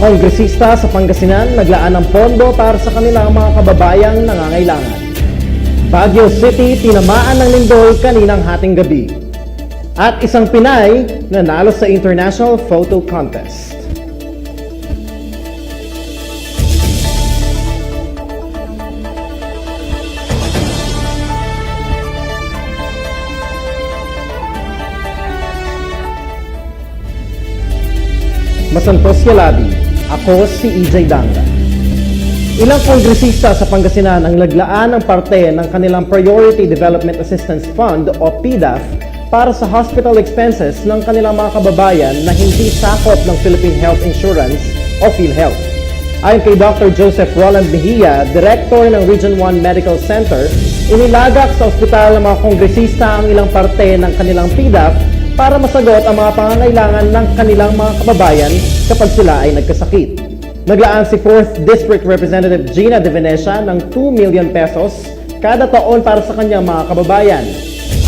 kongresista sa Pangasinan naglaan ng pondo para sa kanilang mga kababayang nangangailangan. Baguio City tinamaan ng lindol kaninang hating gabi. At isang Pinay nanalo sa International Photo Contest. Masantos Yalabi, ako si EJ Danga. Ilang kongresista sa Pangasinan ang naglaan ng parte ng kanilang Priority Development Assistance Fund o PDAF para sa hospital expenses ng kanilang mga kababayan na hindi sakop ng Philippine Health Insurance o PhilHealth. Ayon kay Dr. Joseph Roland Mejia, Director ng Region 1 Medical Center, inilagak sa ospital ng mga kongresista ang ilang parte ng kanilang PDAF para masagot ang mga pangangailangan ng kanilang mga kababayan kapag sila ay nagkasakit. Naglaan si 4th District Representative Gina De Venecia ng 2 million pesos kada taon para sa kanyang mga kababayan.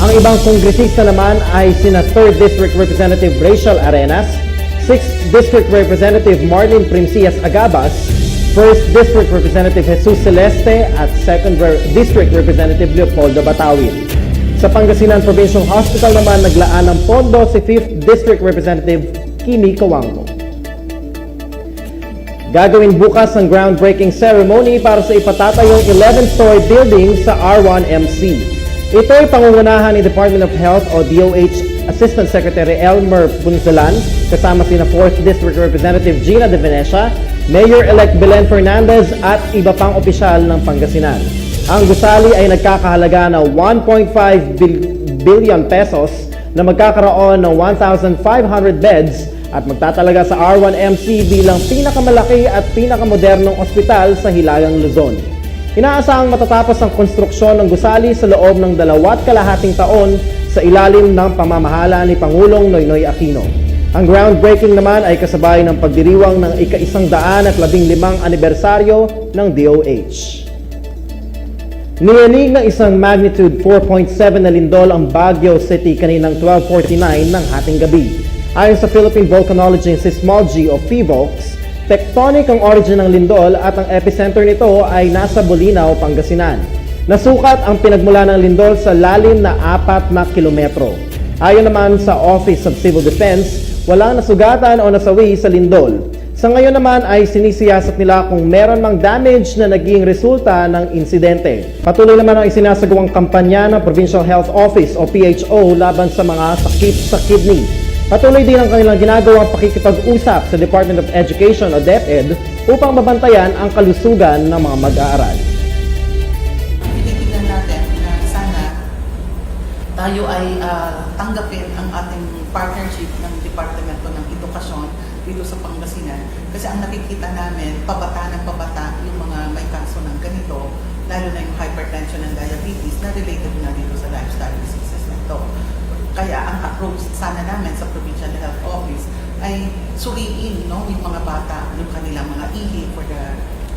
Ang ibang kongresista naman ay sina 3rd District Representative Rachel Arenas, 6th District Representative Marlene Primcias Agabas, 1st District Representative Jesus Celeste at 2nd Re- District Representative Leopoldo Batawil. Sa Pangasinan Provincial Hospital naman naglaan ng pondo si 5th District Representative Kimi Kawango. Gagawin bukas ang groundbreaking ceremony para sa ipatatayong 11-story building sa R1MC. Ito ay pangungunahan ni Department of Health o DOH Assistant Secretary Elmer Punzalan kasama sina 4th District Representative Gina De Venecia, Mayor-elect Belen Fernandez at iba pang opisyal ng Pangasinan. Ang gusali ay nagkakahalaga na 1.5 bil- billion pesos na magkakaroon ng 1,500 beds at magtatalaga sa R1MC bilang pinakamalaki at pinakamodernong ospital sa Hilagang Luzon. Inaasahang matatapos ang konstruksyon ng gusali sa loob ng dalawat kalahating taon sa ilalim ng pamamahala ni Pangulong Noynoy Aquino. Ang groundbreaking naman ay kasabay ng pagdiriwang ng ika-isang daan at labing limang anibersaryo ng DOH. Niyanig ng isang magnitude 4.7 na lindol ang Baguio City kaninang 12.49 ng ating gabi. Ayon sa Philippine Volcanology and Seismology o PHIVOLCS, tectonic ang origin ng lindol at ang epicenter nito ay nasa Bolinaw, Pangasinan. Nasukat ang pinagmula ng lindol sa lalim na 4 na kilometro. Ayon naman sa Office of Civil Defense, walang nasugatan o nasawi sa lindol. Sa ngayon naman ay sinisiyasat nila kung meron mang damage na naging resulta ng insidente. Patuloy naman ang isinasagawang kampanya ng Provincial Health Office o PHO laban sa mga sakit sa kidney. Patuloy din ang kanilang ginagawang pakikipag-usap sa Department of Education o DepEd upang mabantayan ang kalusugan ng mga mag-aaral. tinitingnan natin na sana tayo ay ah, tanggapin ang ating partnership ng Departamento ng Edukasyon dito sa Pangasinan. Kasi ang nakikita namin, pabata ng pabata yung mga may kaso ng ganito, lalo na yung hypertension and diabetes na related na dito sa lifestyle diseases na ito. Kaya ang approach sana namin sa Provincial Health Office ay suriin no, yung mga bata, yung kanilang mga ihi for the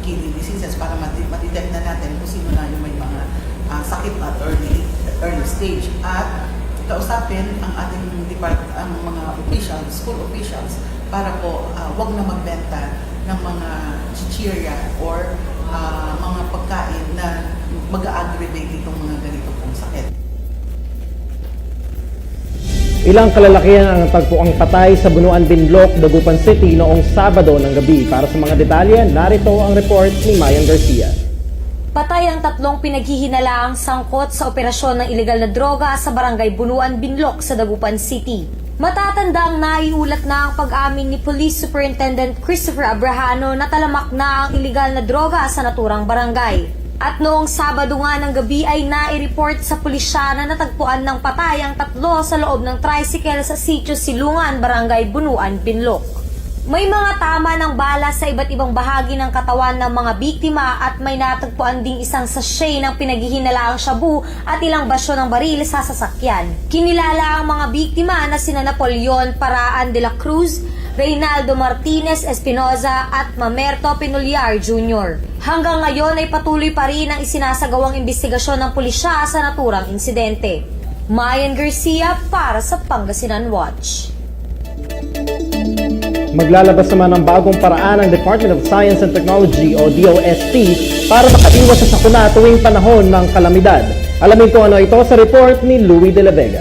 kidney diseases para mati- matitect na natin kung sino na yung may mga ah, sakit at early early stage at kausapin ang ating depart ang mga officials, school officials para po ah, wag na magbenta ng mga chichirya or ah, mga pagkain na mag-aggravate itong mga ganito pong sakit. Ilang kalalakihan ang tagpuang patay sa Bunuan Binloc, Dagupan City noong Sabado ng gabi. Para sa mga detalye, narito ang report ni Mayan Garcia. Patay ang tatlong pinaghihinalaang sangkot sa operasyon ng ilegal na droga sa barangay Bunuan Binloc sa Dagupan City. Matatanda ang naiulat na ang pag-amin ni Police Superintendent Christopher Abrahano na talamak na ang ilegal na droga sa naturang barangay. At noong Sabado nga ng gabi ay nai-report sa pulisya na natagpuan ng patay ang tatlo sa loob ng tricycle sa sitio Silungan, Barangay Bunuan, Binloc. May mga tama ng bala sa iba't ibang bahagi ng katawan ng mga biktima at may natagpuan ding isang sachet ng pinaghihinalaang shabu at ilang basyo ng baril sa sasakyan. Kinilala ang mga biktima na sina Napoleon Paraan de la Cruz, Reynaldo Martinez Espinoza at Mamerto Pinulyar Jr. Hanggang ngayon ay patuloy pa rin ang isinasagawang investigasyon ng pulisya sa naturang insidente. Mayan Garcia para sa Pangasinan Watch. Maglalabas naman ng bagong paraan ng Department of Science and Technology o DOST para makaiwas sa sakuna tuwing panahon ng kalamidad. Alamin ko ano ito sa report ni Louis de la Vega.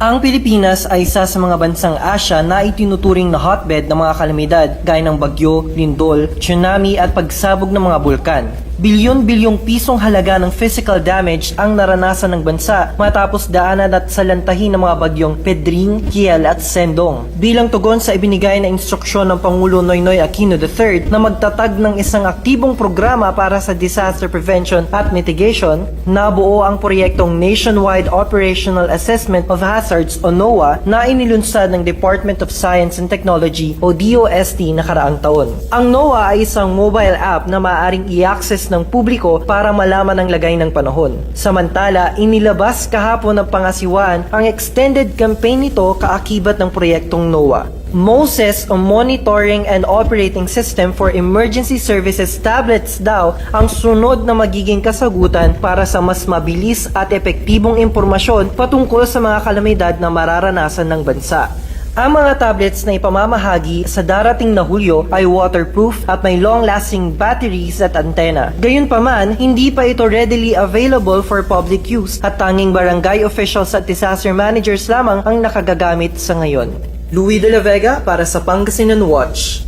Ang Pilipinas ay isa sa mga bansang Asya na itinuturing na hotbed ng mga kalamidad gaya ng bagyo, lindol, tsunami at pagsabog ng mga bulkan. Bilyon-bilyong pisong halaga ng physical damage ang naranasan ng bansa matapos daanan at salantahin ng mga bagyong Pedring, Kiel at Sendong. Bilang tugon sa ibinigay na instruksyon ng Pangulo Noynoy Aquino III na magtatag ng isang aktibong programa para sa disaster prevention at mitigation, nabuo ang proyektong Nationwide Operational Assessment of Hazards o NOAA na inilunsad ng Department of Science and Technology o DOST nakaraang taon. Ang NOAA ay isang mobile app na maaaring i-access ng publiko para malaman ang lagay ng panahon. Samantala, inilabas kahapon ng pangasiwaan ang extended campaign nito kaakibat ng proyektong NOAA. MOSES o Monitoring and Operating System for Emergency Services tablets daw ang sunod na magiging kasagutan para sa mas mabilis at epektibong impormasyon patungkol sa mga kalamidad na mararanasan ng bansa. Ang mga tablets na ipamamahagi sa darating na Hulyo ay waterproof at may long-lasting batteries at antena. Gayunpaman, hindi pa ito readily available for public use at tanging barangay officials at disaster managers lamang ang nakagagamit sa ngayon. Louis de la Vega para sa Pangasinan Watch.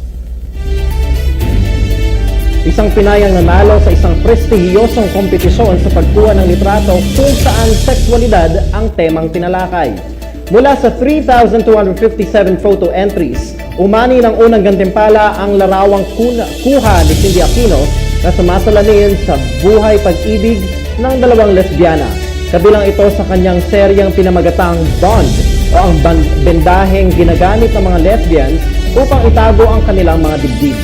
Isang Pinayang nanalo sa isang prestihiyosong kompetisyon sa pagkuha ng litrato kung saan sexualidad ang temang tinalakay. Mula sa 3,257 photo entries, umani ng unang gantimpala ang larawang kuha ni Cindy Aquino na sumasalamin sa buhay pag-ibig ng dalawang lesbiana. Kabilang ito sa kanyang seryang pinamagatang Bond o ang bendaheng ginagamit ng mga lesbians upang itago ang kanilang mga dibdib.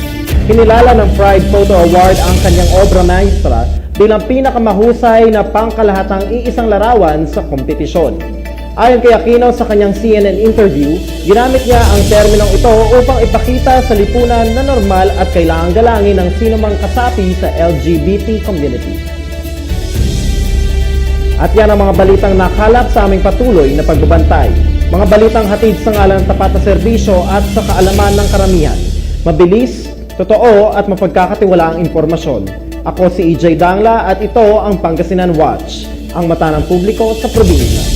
Kinilala ng Pride Photo Award ang kanyang obra maestra bilang pinakamahusay na pangkalahatang iisang larawan sa kompetisyon. Ayon kay Aquino sa kanyang CNN interview, ginamit niya ang terminong ito upang ipakita sa lipunan na normal at kailangang galangin ng sinumang kasapi sa LGBT community. At yan ang mga balitang nakalap sa aming patuloy na pagbabantay. Mga balitang hatid sa ngalan ng tapat na serbisyo at sa kaalaman ng karamihan. Mabilis, totoo at mapagkakatiwalaang impormasyon. Ako si EJ Dangla at ito ang Pangasinan Watch, ang mata ng publiko sa probinsya.